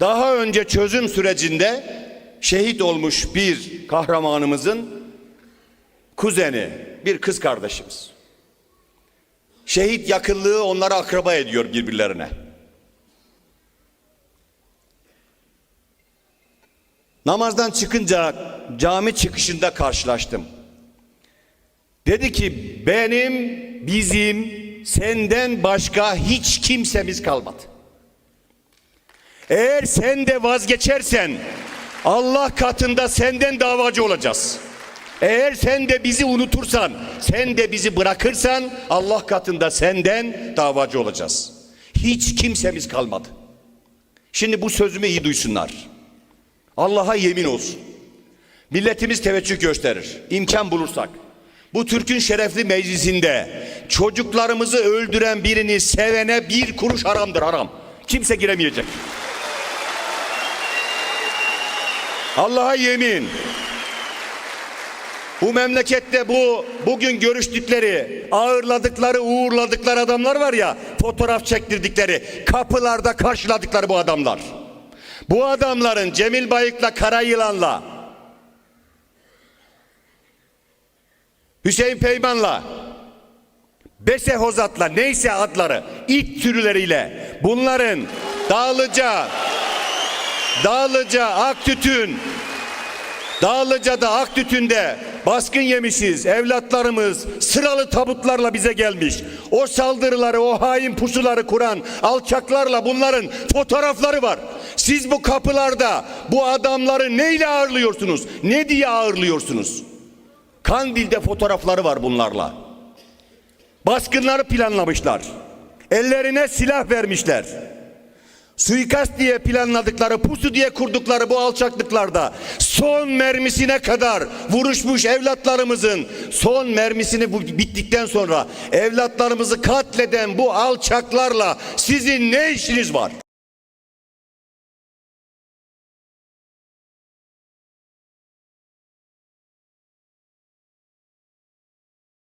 Daha önce çözüm sürecinde şehit olmuş bir kahramanımızın kuzeni, bir kız kardeşimiz. Şehit yakınlığı onları akraba ediyor birbirlerine. Namazdan çıkınca cami çıkışında karşılaştım. Dedi ki benim, bizim, senden başka hiç kimsemiz kalmadı. Eğer sen de vazgeçersen Allah katında senden davacı olacağız. Eğer sen de bizi unutursan, sen de bizi bırakırsan Allah katında senden davacı olacağız. Hiç kimsemiz kalmadı. Şimdi bu sözümü iyi duysunlar. Allah'a yemin olsun. Milletimiz teveccüh gösterir. İmkan bulursak. Bu Türk'ün şerefli meclisinde çocuklarımızı öldüren birini sevene bir kuruş haramdır haram. Kimse giremeyecek. Allah'a yemin. Bu memlekette bu bugün görüştükleri, ağırladıkları, uğurladıkları adamlar var ya, fotoğraf çektirdikleri, kapılarda karşıladıkları bu adamlar. Bu adamların Cemil Bayık'la Karayılan'la Hüseyin Peyman'la Bese Hozat'la neyse adları it türleriyle bunların Dağlıca Dağlıca Aktütün Dağlıca'da Aktütün'de baskın yemişiz. Evlatlarımız sıralı tabutlarla bize gelmiş. O saldırıları, o hain pusuları kuran alçaklarla bunların fotoğrafları var. Siz bu kapılarda bu adamları neyle ağırlıyorsunuz? Ne diye ağırlıyorsunuz? Kandil'de fotoğrafları var bunlarla. Baskınları planlamışlar. Ellerine silah vermişler. Suikast diye planladıkları, pusu diye kurdukları bu alçaklıklarda son mermisine kadar vuruşmuş evlatlarımızın son mermisini bu bittikten sonra evlatlarımızı katleden bu alçaklarla sizin ne işiniz var?